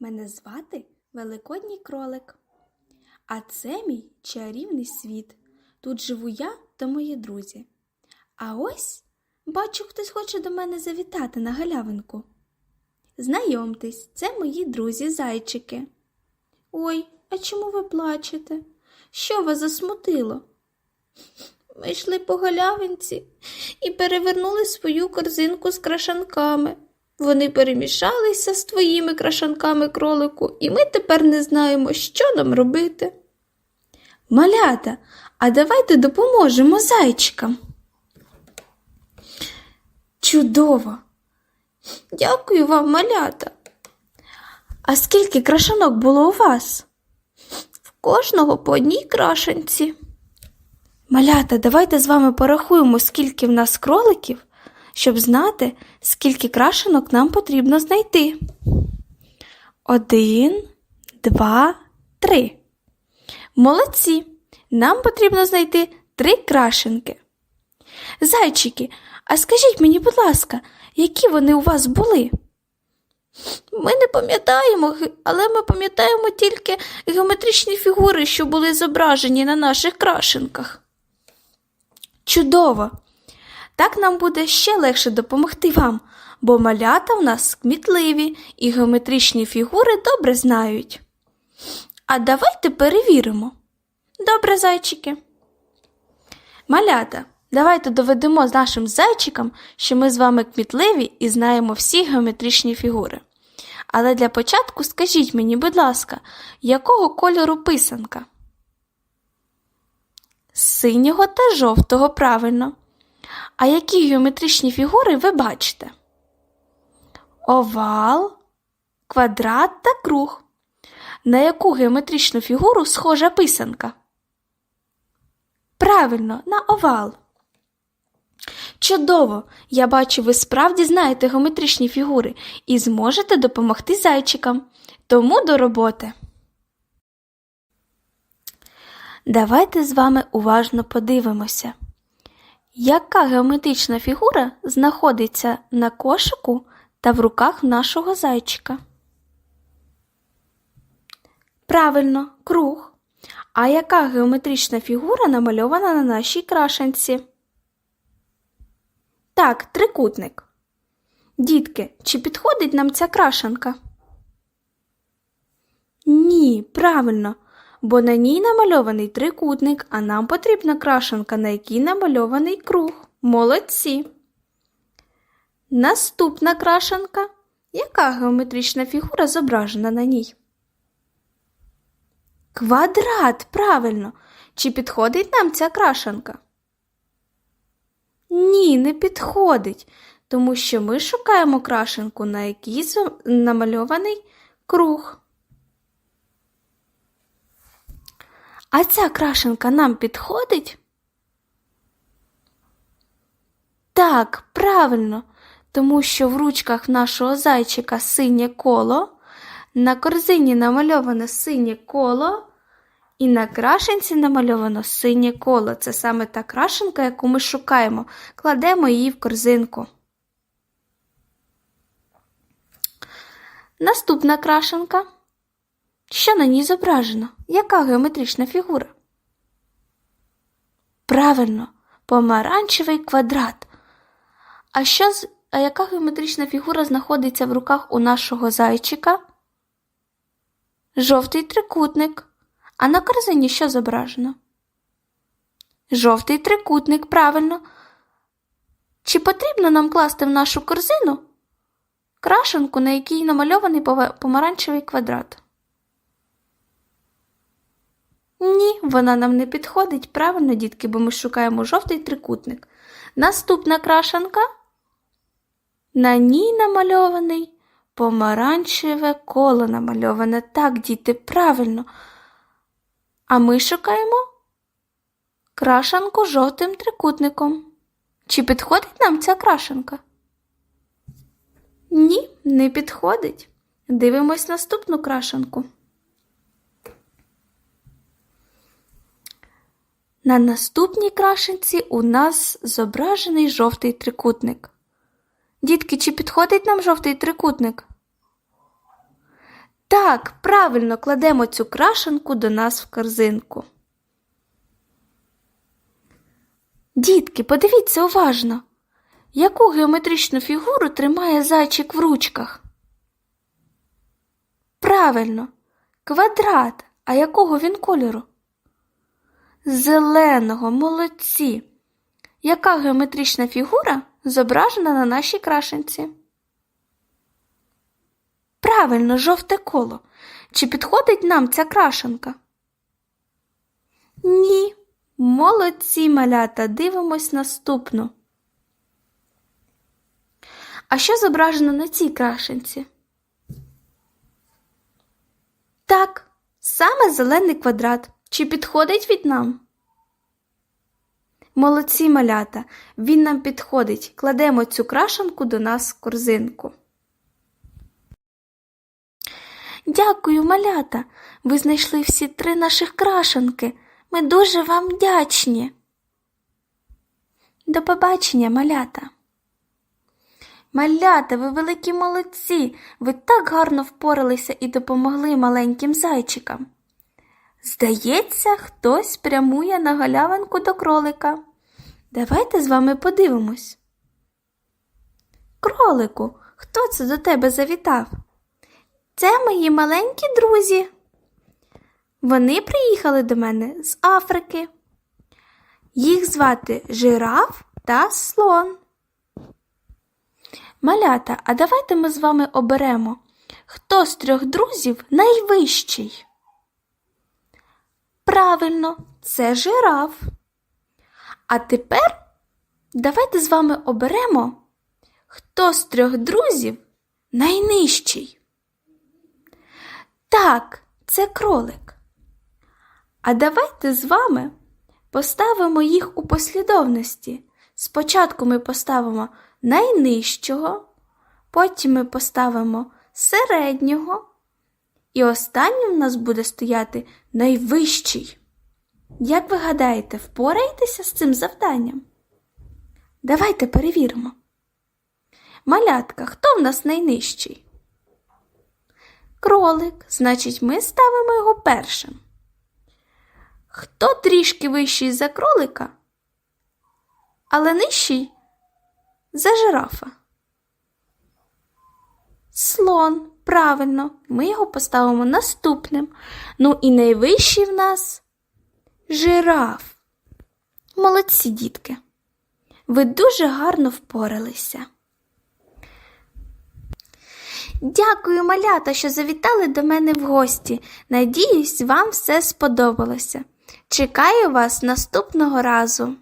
Мене звати Великодній кролик. А це мій чарівний світ. Тут живу я та мої друзі. А ось бачу, хтось хоче до мене завітати на галявинку. Знайомтесь, це мої друзі зайчики. Ой, а чому ви плачете? Що вас засмутило? Ми йшли по галявинці і перевернули свою корзинку з крашанками. Вони перемішалися з твоїми крашанками кролику, і ми тепер не знаємо, що нам робити. Малята, а давайте допоможемо зайчикам. Чудово! Дякую вам, малята. А скільки крашанок було у вас? В кожного по одній крашенці. Малята, давайте з вами порахуємо, скільки в нас кроликів, щоб знати, скільки крашенок нам потрібно знайти. Один, два, три. Молодці! Нам потрібно знайти три крашенки. Зайчики, а скажіть мені, будь ласка, які вони у вас були? Ми не пам'ятаємо, але ми пам'ятаємо тільки геометричні фігури, що були зображені на наших крашенках. Чудово! Так нам буде ще легше допомогти вам, бо малята в нас кмітливі і геометричні фігури добре знають. А давайте перевіримо. Добре, зайчики. Малята, давайте доведемо з нашим зайчикам, що ми з вами кмітливі і знаємо всі геометричні фігури. Але для початку скажіть мені, будь ласка, якого кольору писанка? Синього та жовтого, правильно. А які геометричні фігури ви бачите? Овал, квадрат та круг. На яку геометричну фігуру схожа писанка? Правильно, на овал. Чудово! Я бачу, ви справді знаєте геометричні фігури і зможете допомогти зайчикам. Тому до роботи. Давайте з вами уважно подивимося. Яка геометрична фігура знаходиться на кошику та в руках нашого зайчика? Правильно, круг. А яка геометрична фігура намальована на нашій крашенці? Так, трикутник. Дітки, чи підходить нам ця крашенка? Ні, правильно, бо на ній намальований трикутник, а нам потрібна крашенка, на якій намальований круг. Молодці. Наступна крашенка. Яка геометрична фігура зображена на ній? Квадрат, правильно. Чи підходить нам ця крашенка? Ні, не підходить, тому що ми шукаємо крашенку, на якій намальований круг. А ця крашенка нам підходить? Так, правильно, тому що в ручках нашого зайчика синє коло, на корзині намальовано синє коло, і на крашенці намальовано синє коло. Це саме та крашенка, яку ми шукаємо. Кладемо її в корзинку. Наступна крашенка. Що на ній зображено? Яка геометрична фігура? Правильно, помаранчевий квадрат. А, що з... а яка геометрична фігура знаходиться в руках у нашого зайчика? Жовтий трикутник. А на корзині що зображено? Жовтий трикутник, правильно. Чи потрібно нам класти в нашу корзину крашенку, на якій намальований помаранчевий квадрат? Ні, вона нам не підходить, правильно, дітки, бо ми шукаємо жовтий трикутник. Наступна крашенка. На ній намальований помаранчеве коло намальоване. Так, діти, правильно. А ми шукаємо крашанку жовтим трикутником. Чи підходить нам ця крашенка? Ні, не підходить. Дивимось наступну крашенку. На наступній крашенці у нас зображений жовтий трикутник. Дітки, чи підходить нам жовтий трикутник? Так, правильно кладемо цю крашенку до нас в корзинку. Дітки, подивіться уважно, яку геометричну фігуру тримає зайчик в ручках? Правильно, квадрат. А якого він кольору? Зеленого, молодці. Яка геометрична фігура зображена на нашій крашенці? Правильно, жовте коло. Чи підходить нам ця крашенка? Ні. Молодці малята, дивимось наступну. А що зображено на цій крашенці? Так, саме зелений квадрат. Чи підходить від нам? Молодці малята, він нам підходить. Кладемо цю крашенку до нас в корзинку. Дякую, малята. Ви знайшли всі три наших крашенки. Ми дуже вам вдячні. До побачення, малята. Малята, ви великі молодці. Ви так гарно впоралися і допомогли маленьким зайчикам. Здається, хтось прямує на галявинку до кролика. Давайте з вами подивимось. Кролику, хто це до тебе завітав? Це мої маленькі друзі. Вони приїхали до мене з Африки. Їх звати жираф та слон. Малята, а давайте ми з вами оберемо, хто з трьох друзів найвищий. Правильно, це жираф. А тепер давайте з вами оберемо, хто з трьох друзів найнижчий. Так, це кролик. А давайте з вами поставимо їх у послідовності. Спочатку ми поставимо найнижчого, потім ми поставимо середнього, і останнім в нас буде стояти найвищий. Як ви гадаєте, впораєтеся з цим завданням? Давайте перевіримо. Малятка, хто в нас найнижчий? Кролик, значить, ми ставимо його першим. Хто трішки вищий за кролика, але нижчий за жирафа? Слон, правильно, ми його поставимо наступним. Ну і найвищий в нас жираф. Молодці, дітки. Ви дуже гарно впоралися. Дякую, малята, що завітали до мене в гості. Надіюсь, вам все сподобалося. Чекаю вас наступного разу.